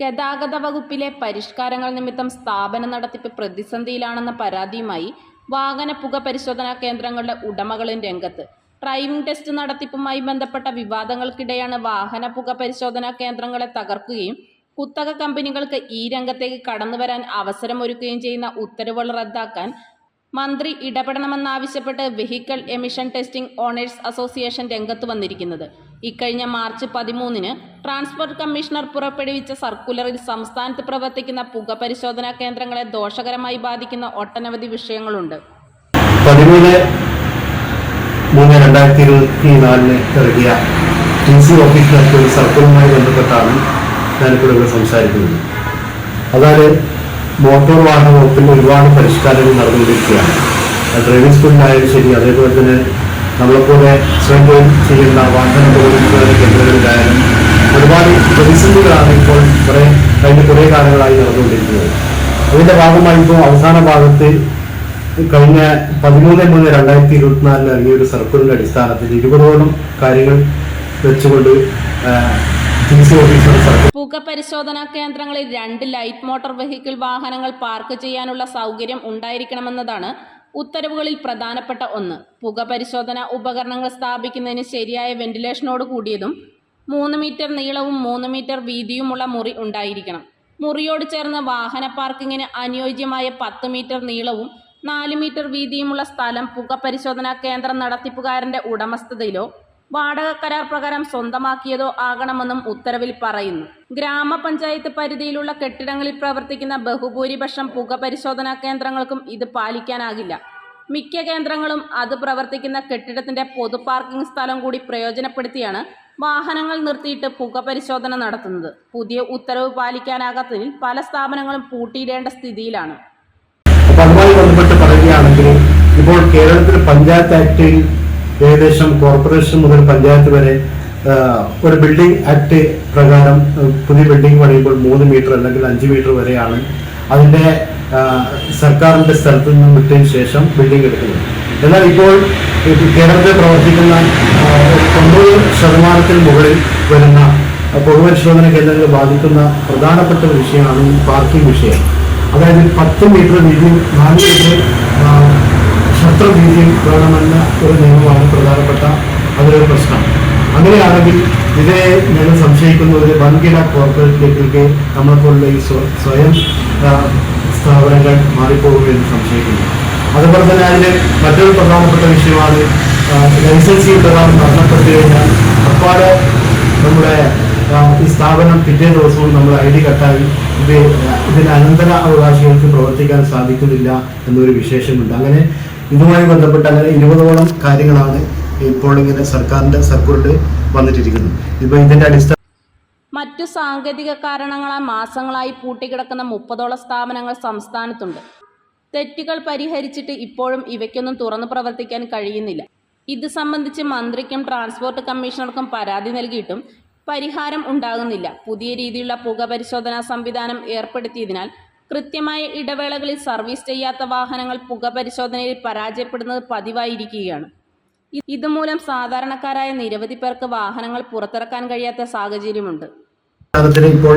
ഗതാഗത വകുപ്പിലെ പരിഷ്കാരങ്ങൾ നിമിത്തം സ്ഥാപന നടത്തിപ്പ് പ്രതിസന്ധിയിലാണെന്ന പരാതിയുമായി വാഹന പുക പരിശോധനാ കേന്ദ്രങ്ങളുടെ ഉടമകളും രംഗത്ത്. ഡ്രൈവിംഗ് ടെസ്റ്റ് നടത്തിപ്പുമായി ബന്ധപ്പെട്ട വിവാദങ്ങൾക്കിടെയാണ് വാഹന പുക പരിശോധനാ കേന്ദ്രങ്ങളെ തകർക്കുകയും കുത്തക കമ്പനികൾക്ക് ഈ രംഗത്തേക്ക് കടന്നുവരാൻ അവസരമൊരുക്കുകയും ചെയ്യുന്ന ഉത്തരവുകൾ റദ്ദാക്കാൻ മന്ത്രി ഇടപെടണമെന്നാവശ്യപ്പെട്ട് vehicle emission testing owners association രംഗത്ത് വന്നിരിക്കുന്നത്. ഇക്കഴിഞ്ഞ മാർച്ച് പതിമൂന്നിന് ട്രാൻസ്പോർട്ട് കമ്മീഷണർ പുറപ്പെടുവിച്ച സർക്കുലറിൽ സംസ്ഥാനത്ത് പ്രവർത്തിക്കുന്ന പുക പരിശോധനാ കേന്ദ്രങ്ങളെ ദോഷകരമായി ബാധിക്കുന്ന ഒട്ടനവധി വിഷയങ്ങളുണ്ട്. പതിമൂന്ന് മൂന്ന് രണ്ടായിരത്തി ഇരുപത്തി നാലിന് ഇറങ്ങിയ ടി സി ഓഫീസിലേക്ക് ഒരു ബന്ധപ്പെട്ടാണ് ഞാനിപ്പോൾ ഇവിടെ സംസാരിക്കുന്നത്. അതായത് മോട്ടോർ വാഹന വകുപ്പിൽ ഒരുപാട് പരിഷ്കാരങ്ങൾ നടന്നുകൊണ്ടിരിക്കുകയാണ്. ഡ്രൈവിംഗ് സ്കൂളിലായാലും ശരി അതേപോലെ തന്നെ നമ്മളെപ്പോലെ സ്വയം തൊഴിൽ ചെയ്യുന്ന വാഹന തൊഴിൽ കേന്ദ്രങ്ങളിലായാലും ഒരുപാട് പ്രതിസന്ധികളാണ് ഇപ്പോൾ കുറേ കഴിഞ്ഞ കുറേ കാലങ്ങളായി നടന്നുകൊണ്ടിരിക്കുന്നത്. അതിന്റെ ഭാഗമായി ഇപ്പോൾ അവസാന ഭാഗത്ത് കഴിഞ്ഞ പതിമൂന്ന് മൂന്ന് രണ്ടായിരത്തി ഇരുപത്തിനാലിൽ ഇറങ്ങിയ ഒരു സർക്കുലറിന്റെ അടിസ്ഥാനത്തിൽ ഇരുപതോളം കാര്യങ്ങൾ വെച്ചുകൊണ്ട് പുക പരിശോധനാ കേന്ദ്രങ്ങളിൽ രണ്ട് ലൈറ്റ് മോട്ടോർ വെഹിക്കിൾ വാഹനങ്ങൾ പാർക്ക് ചെയ്യാനുള്ള സൗകര്യം ഉണ്ടായിരിക്കണമെന്നതാണ് ഉത്തരവുകളിൽ പ്രധാനപ്പെട്ട ഒന്ന്. പുക പരിശോധന ഉപകരണങ്ങൾ സ്ഥാപിക്കുന്നതിന് ശരിയായ വെന്റിലേഷനോട് കൂടിയതും മൂന്ന് മീറ്റർ നീളവും മൂന്ന് മീറ്റർ വീതിയുമുള്ള മുറി ഉണ്ടായിരിക്കണം. മുറിയോട് ചേർന്ന് വാഹന പാർക്കിങ്ങിന് അനുയോജ്യമായ പത്ത് മീറ്റർ നീളവും നാല് മീറ്റർ വീതിയുമുള്ള സ്ഥലം പുക പരിശോധനാ കേന്ദ്രം നടത്തിപ്പുകാരന്റെ ഉടമസ്ഥതയിലോ വാടക കരാർ പ്രകാരം സ്വന്തമാക്കിയതോ ആകണമെന്നും ഉത്തരവിൽ പറയുന്നു. ഗ്രാമപഞ്ചായത്ത് പരിധിയിലുള്ള കെട്ടിടങ്ങളിൽ പ്രവർത്തിക്കുന്ന ബഹുഭൂരിപക്ഷം പുക പരിശോധനാ കേന്ദ്രങ്ങൾക്കും ഇത് പാലിക്കാനാകില്ല. മിക്ക കേന്ദ്രങ്ങളും അത് പ്രവർത്തിക്കുന്ന കെട്ടിടത്തിന്റെ പൊതു പാർക്കിംഗ് സ്ഥലം കൂടി പ്രയോജനപ്പെടുത്തിയാണ് വാഹനങ്ങൾ നിർത്തിയിട്ട് പുക പരിശോധന നടത്തുന്നത്. പുതിയ ഉത്തരവ് പാലിക്കാനാകാത്തതിൽ പല സ്ഥാപനങ്ങളും പൂട്ടിയിടേണ്ട സ്ഥിതിയിലാണ്. ഇപ്പോൾ കേരളത്തിൽ പഞ്ചായത്ത് ആക്ടിൽ ഏകദേശം കോർപ്പറേഷൻ മുതൽ പഞ്ചായത്ത് വരെ ഒരു ബിൽഡിംഗ് ആക്ട് പ്രകാരം പുതിയ ബിൽഡിംഗ് പണിയുമ്പോൾ മൂന്ന് മീറ്റർ അല്ലെങ്കിൽ അഞ്ച് മീറ്റർ വരെയാണ് അതിന്റെ സർക്കാരിന്റെ സ്ഥലത്ത് നിന്നും വിട്ടതിന് ശേഷം ബിൽഡിംഗ് എടുക്കുന്നത്. എന്നാൽ ഇപ്പോൾ കേരളത്തിൽ പ്രവർത്തിക്കുന്ന തൊണ്ണൂറ് ശതമാനത്തിന് മുകളിൽ വരുന്ന പൊതുപരിശോധന കേന്ദ്രങ്ങൾ ബാധിക്കുന്ന പ്രധാനപ്പെട്ട ഒരു വിഷയമാണ് ഈ പാർക്കിംഗ് വിഷയം. അതായത് പത്ത് മീറ്റർ വീതി നാല് മീറ്റർ വീതിയും വേണമെന്ന ഒരു നിയമമാണ് പ്രധാനപ്പെട്ട അതിലൊരു പ്രശ്നം. അങ്ങനെയാണെങ്കിൽ ഇതിനെ ഞങ്ങൾ സംശയിക്കുന്ന ഒരു വൻകിട കോർപ്പറേറ്റിലേക്ക് നമ്മളെപ്പോലുള്ള ഈ സ്വ- സ്വയം സ്ഥാപനങ്ങൾ മാറിപ്പോകുമെന്ന് സംശയിക്കുന്നു. അതുപോലെ തന്നെ അതിന് മറ്റൊരു പ്രധാനപ്പെട്ട വിഷയമാണ് ആ, ലൈസൻസി പ്രകാരം മരണപ്പെട്ടു കഴിഞ്ഞാൽ അപ്പാടെ നമ്മുടെ ഈ സ്ഥാപനം പിറ്റേ ദിവസവും നമ്മൾ ഐ ഡി കട്ടായി. ഇത് ഇതിന് അനന്തര അവകാശികൾക്ക് പ്രവർത്തിക്കാൻ സാധിക്കുന്നില്ല എന്നൊരു വിശേഷമുണ്ട്. അങ്ങനെ ഇതുമായി ബന്ധപ്പെട്ട് അങ്ങനെ ഇരുപതോളം കാര്യങ്ങളാണ് ഇപ്പോൾ ഇങ്ങനെ സർക്കാരിന്റെ സർക്കുലറിൽ വന്നിട്ടിരിക്കുന്നത്. ഇപ്പൊ ഇതിന്റെ അടിസ്ഥാന മറ്റു സാങ്കേതിക കാരണങ്ങളാൽ മാസങ്ങളായി പൂട്ടിക്കിടക്കുന്ന മുപ്പതോളം സ്ഥാപനങ്ങൾ സംസ്ഥാനത്തുണ്ട്. തെറ്റുകൾ പരിഹരിച്ചിട്ട് ഇപ്പോഴും ഇവയ്ക്കൊന്നും തുറന്നു പ്രവർത്തിക്കാൻ കഴിയുന്നില്ല. ഇത് സംബന്ധിച്ച് മന്ത്രിക്കും ട്രാൻസ്പോർട്ട് കമ്മീഷണർക്കും പരാതി നൽകിയിട്ടും പരിഹാരം ഉണ്ടാകുന്നില്ല. പുതിയ രീതിയിലുള്ള പുക പരിശോധനാ സംവിധാനം ഏർപ്പെടുത്തിയതിനാൽ കൃത്യമായ ഇടവേളകളിൽ സർവീസ് ചെയ്യാത്ത വാഹനങ്ങൾ പുക പരിശോധനയിൽ പരാജയപ്പെടുന്നത് പതിവായിരിക്കുകയാണ്. ഇതുമൂലം സാധാരണക്കാരായ നിരവധി പേർക്ക് വാഹനങ്ങൾ പുറത്തിറക്കാൻ കഴിയാത്ത സാഹചര്യമുണ്ട്. ഇപ്പോൾ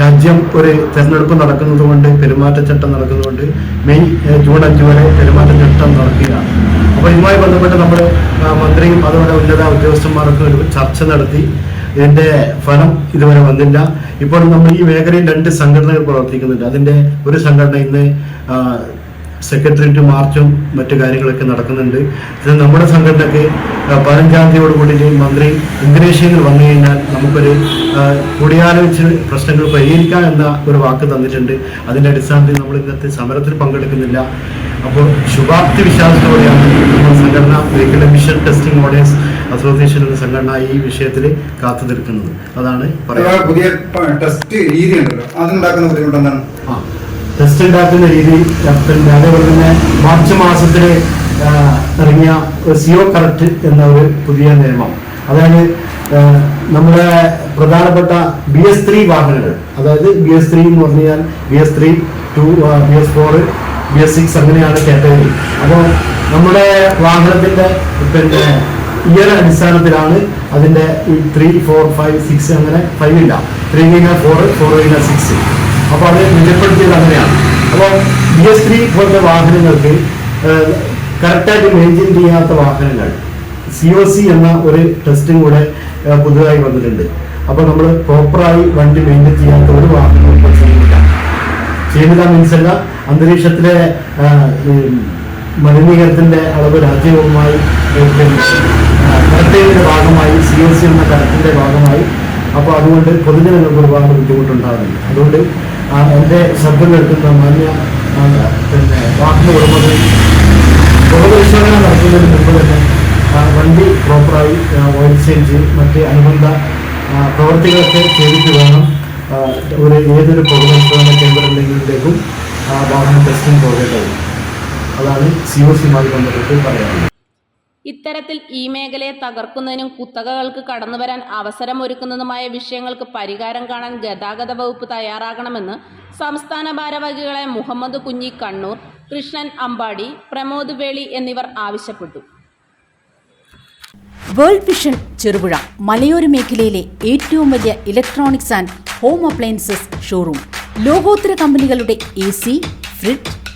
രാജ്യം ഒരു തെരഞ്ഞെടുപ്പ് നടക്കുന്നതുകൊണ്ട് പെരുമാറ്റച്ചട്ടം നടക്കുന്നതുകൊണ്ട് മെയ് ജൂൺ അഞ്ച് വരെ പെരുമാറ്റച്ചട്ടം നടക്കുകയാണ്. അപ്പോൾ ഇതുമായി ബന്ധപ്പെട്ട് നമ്മൾ മന്ത്രിയും അതുപോലെ ഉന്നത ഉദ്യോഗസ്ഥന്മാരൊക്കെ ഒരു ചർച്ച നടത്തി. ഇതിന്റെ ഫലം ഇതുവരെ വന്നില്ല. ഇപ്പോൾ നമ്മൾ ഈ മേഖലയിൽ രണ്ട് സംഘടനകൾ പ്രവർത്തിക്കുന്നുണ്ട്. അതിന്റെ ഒരു സംഘടന ഇന്ന് സെക്രട്ടേറിയറ്റ് മാർച്ചും മറ്റു കാര്യങ്ങളൊക്കെ നടക്കുന്നുണ്ട്. ഇത് നമ്മുടെ സംഘടനക്ക് പതിനഞ്ചാം തീയതിയോട് കൂടി മന്ത്രി ഇംഗ്ലീഷിൽ വന്നു കഴിഞ്ഞാൽ നമുക്കൊരു കൂടിയാലോചിച്ച് പ്രശ്നങ്ങൾ പരിഹരിക്കാം എന്ന ഒരു വാക്ക് തന്നിട്ടുണ്ട്. അതിന്റെ അടിസ്ഥാനത്തിൽ നമ്മൾ ഇന്നത്തെ സമരത്തിൽ പങ്കെടുക്കുന്നില്ല. അപ്പോൾ ശുഭാപ്തി വിശ്വാസത്തോടെയാണ് നമ്മുടെ സംഘടന vehicle emission testing orders association എന്ന സംഘടന ഈ വിഷയത്തിൽ കാത്തു നിൽക്കുന്നത്. അതാണ് പറയുന്നത് പുതിയ ടെസ്റ്റ് രീതി ഉണ്ടല്ലോ. അതുണ്ടാക്കുന്ന ബുദ്ധിമുട്ടെന്താണ് ആ ടെസ്റ്റ് ഉണ്ടാക്കുന്ന രീതി പിന്നെ അതേപോലെ തന്നെ മാർച്ച് മാസത്തിൽ ഇറങ്ങിയ സിഒ കറക്റ്റ് എന്ന ഒരു പുതിയ നിയമം. അതായത് നമ്മുടെ പ്രധാനപ്പെട്ട ബി എസ് ത്രീ വാഹനങ്ങൾ. അതായത് ബി എസ് ത്രീ എന്ന് പറഞ്ഞു കഴിഞ്ഞാൽ B S three to B S four B S six അങ്ങനെയാണ് കാറ്റഗറി അപ്പോൾ നമ്മുടെ വാഹനത്തിന്റെ പിന്നെ ഇയർ അടിസ്ഥാനത്തിലാണ് അതിന്റെ ത്രീ ഫോർ ഫൈവ് സിക്സ് അങ്ങനെ ഫൈവ് ഇല്ല. ത്രീ കഴിഞ്ഞാൽ ഫോർ ഫോർ കഴിഞ്ഞാൽ സിക്സ് അപ്പോൾ അത് നിജപ്പെടുത്തിയത് അങ്ങനെയാണ്. അപ്പോൾ ബി എസ് ത്രീ പോലത്തെ വാഹനങ്ങൾക്ക് കറക്റ്റായിട്ട് മെയിന്റെയിൻ ചെയ്യാത്ത വാഹനങ്ങൾ സി ഒ സി എന്ന ഒരു ടെസ്റ്റും കൂടെ പുതുതായി വന്നിട്ടുണ്ട്. അപ്പോൾ നമ്മൾ പ്രോപ്പറായി വണ്ടി മെയിന്റെയിൻ ചെയ്യാത്ത ഒരു ഇപ്പോൾ ചെയ്യുന്നില്ല. ചെയ്യുന്നില്ല മീൻസ് അല്ല അന്തരീക്ഷത്തിലെ ഈ മലിനീകരണത്തിന്റെ അളവ് രാജ്യവുമായി പ്രത്യേകത്തിന്റെ ഭാഗമായി സി എസ് സി എന്ന കരത്തിന്റെ ഭാഗമായി. അപ്പോൾ അതുകൊണ്ട് പൊതുജനങ്ങൾക്ക് ഒരുപാട് ബുദ്ധിമുട്ടുണ്ടാകുന്നുണ്ട്. അതുകൊണ്ട് എന്റെ ശബ്ദം കേൾക്കുന്ന മാന്യ പിന്നെ വാഹന ഉടമകൾ നടത്തുന്നതിന് മുമ്പ് തന്നെ വണ്ടി പ്രോപ്പറായി ഓയിൽ ചേഞ്ച് മറ്റ് അനുബന്ധ പ്രവർത്തികളൊക്കെ ചെയ്തിട്ട് വേണം ഒരു ഏതൊരു പൊതുപരിശോധന കേന്ദ്രങ്ങളിലേക്കും വാഹന ടെസ്റ്റിംഗ് പോകേണ്ടത്. അതാണ് സി ഒ സിയുമായി ബന്ധപ്പെട്ട് പറയാനുള്ളത്. ഇത്തരത്തിൽ ഈ മേഖലയെ തകർക്കുന്നതിനും കുത്തകകൾക്ക് കടന്നുവരാൻ അവസരമൊരുക്കുന്നതുമായ വിഷയങ്ങൾക്ക് പരിഹാരം കാണാൻ ഗതാഗത വകുപ്പ് തയ്യാറാകണമെന്ന് സംസ്ഥാന ഭാരവാഹികളായ മുഹമ്മദ് കുഞ്ഞി കണ്ണൂർ കൃഷ്ണൻ അമ്പാടി പ്രമോദ് വേളി എന്നിവർ ആവശ്യപ്പെട്ടു. വേൾഡ് വിഷൻ ചെറുപുഴ മലയോര മേഖലയിലെ ഏറ്റവും വലിയ electronics and home appliances showroom ലോകോത്തര കമ്പനികളുടെ A C fridge